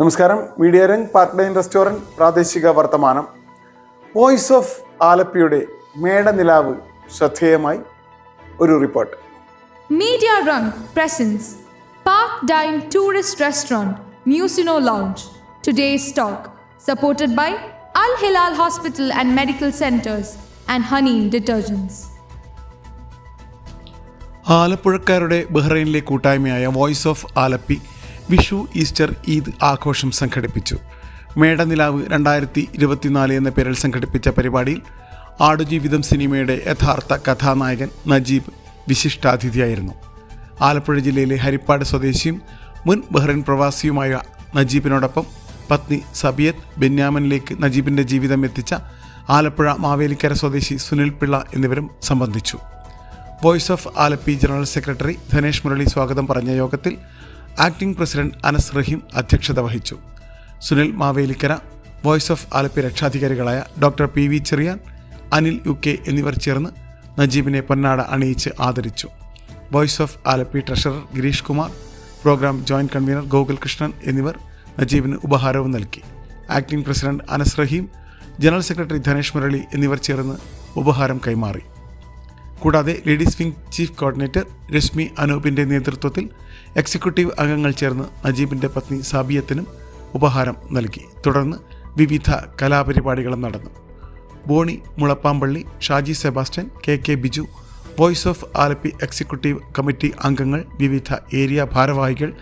നമസ്കാരം. മീഡിയ രംഗ് പാർട്ട്ലൈൻ റെസ്റ്റോറന്റ് പ്രാദേശിക വർത്തമാനം. വോയിസ് ഓഫ് ആലപ്പിയുടെ മേടനിലാവ് ശ്രദ്ധേയമായി ഒരു report. Media rung presence. Park dine tourist restaurant മ്യൂസിനോ lounge. Today stock supported by Al Hilal hospital and medical centres and honey detergents. ആലപ്പുഴക്കാരുടെ ബഹ്റൈനിലെ കൂട്ടായ്മയായ voice of Alleppey Vishu Easter Eid ആഘോഷം സംഘടിപ്പിച്ചു. മേടനിലാവ് രണ്ടായിരത്തി ഇരുപത്തിനാല് എന്ന പേരിൽ സംഘടിപ്പിച്ച പരിപാടിയിൽ ആടുജീവിതം സിനിമയുടെ യഥാർത്ഥ കഥാനായകൻ നജീബ് വിശിഷ്ടാതിഥിയായിരുന്നു. ആലപ്പുഴ ജില്ലയിലെ ഹരിപ്പാട് സ്വദേശിയും മുൻ ബഹ്റൈൻ പ്രവാസിയുമായ നജീബിനോടൊപ്പം പത്നി സബിയത്ത് ബെന്യാമനിലേക്ക് നജീബിന്റെ ജീവിതം എത്തിച്ച ആലപ്പുഴ മാവേലിക്കര സ്വദേശി സുനിൽ പിള്ള എന്നിവരും സംബന്ധിച്ചു. Voice of Alleppey general secretary Dhanesh Murali സ്വാഗതം പറഞ്ഞ യോഗത്തിൽ ആക്ടിംഗ് പ്രസിഡന്റ് അനസ് റഹീം അധ്യക്ഷത വഹിച്ചു. Sunil Mavelikkara voice of Alleppey രക്ഷാധികാരികളായ doctor P. V. Cherian Anil U. K. എന്നിവർ ചേർന്ന് നജീബിനെ പൊന്നാട അണിയിച്ച് ആദരിച്ചു. വോയിസ് of Alleppey treasurer Gireesh Kumar programme joint convener Gokul Krishnan എന്നിവർ നജീബിന് ഉപഹാരവും നൽകി. Acting president Anas Raheem general secretary Dhanesh Murali എന്നിവർ ചേർന്ന് ഉപഹാരം കൈമാറി. കൂടാതെ ladies wing chief coordinator Rashmi അനൂപിന്റെ നേതൃത്വത്തിൽ എക്സിക്യൂട്ടീവ് അംഗങ്ങൾ ചേർന്ന് നജീബിന്റെ പത്നി സാബിയത്തിനും ഉപഹാരം നൽകി. തുടർന്ന് വിവിധ കലാപരിപാടികളും നടന്നു. Boney Mulappampally Shaji Sebastian K K Biju voice of Alleppey executive committee അംഗങ്ങൾ വിവിധ ഏരിയ ഭാരവാഹികൾ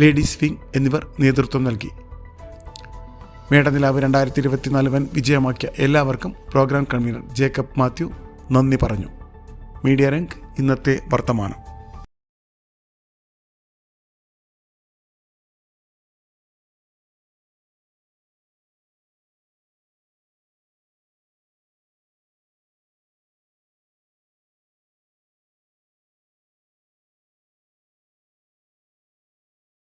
ലേഡീസ് വിംഗ് എന്നിവർ നേതൃത്വം നൽകി. മേടനിലാവ് രണ്ടായിരത്തി ഇരുപത്തിനാല് വൻ വിജയമാക്കിയ എല്ലാവർക്കും പ്രോഗ്രാം കൺവീനർ ജേക്കബ് മാത്യു നന്ദി പറഞ്ഞു. മീഡിയ രംഗ് ഇന്നത്തെ വർത്തമാനം.